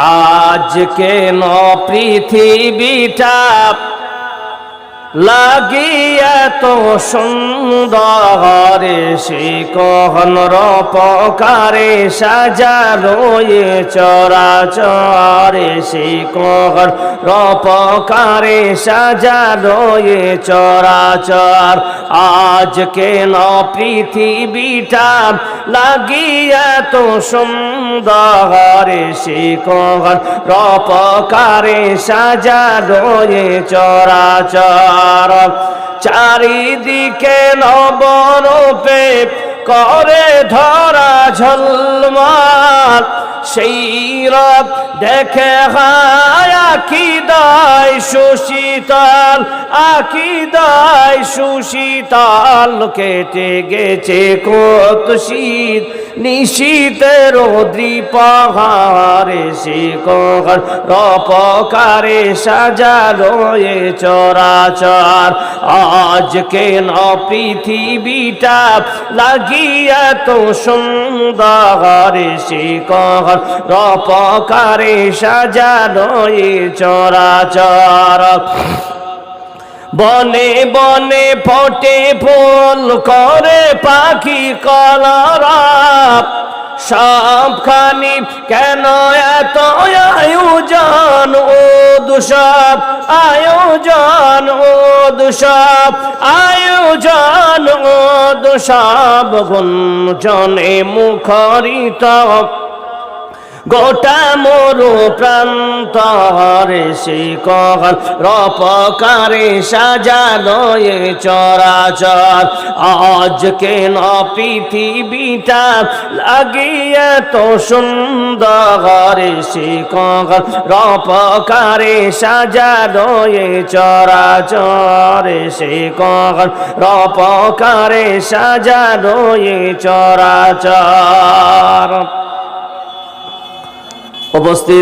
আজ ন পৃথিবীটা লাগিয়া তো সুন্দর সে কহন রপকারে এ চরাচরে সে কহন রপকারে সাজালো এ চরাচর আজ কেন পৃথিবীটা লাগিয়া তো সুন্দর সে কহন রপকারে সাজালো এ চরাচর চারিদিকে নবরূপে করে ধরা ঝলমাল। সেই দেখে হায় আকিদায় সুশীতল আকিদায় সুশীতল, কেটে গেছে কত শীত নিশীতের দ্রিপাহারে সে কর রপকারে সাজালো এ চরাচর। আজ কেন পৃথিবীটা লাগিয়া তো সুন্দর সে কর রপকারে সাজালো এ চরাচর। বনে বনে ফটে ফুল করে পাখি কলরা। সবখানি কেন এত আয়োজন ও দুসব? আয়োজন ও দুসব, আয়োজন ও দুসব। গুঞ্জনে মুখরিত গোটা মরু প্রান্তরে কহন রপকারে সাজালো এ চরাচর। আজ কেন পৃথিবীটা লাগিয়ে তো সুন্দর সে কহন রপকারে সাজালো এ চরাচর কহন রপকারে সাজালো এ চরাচর। উপস্থিত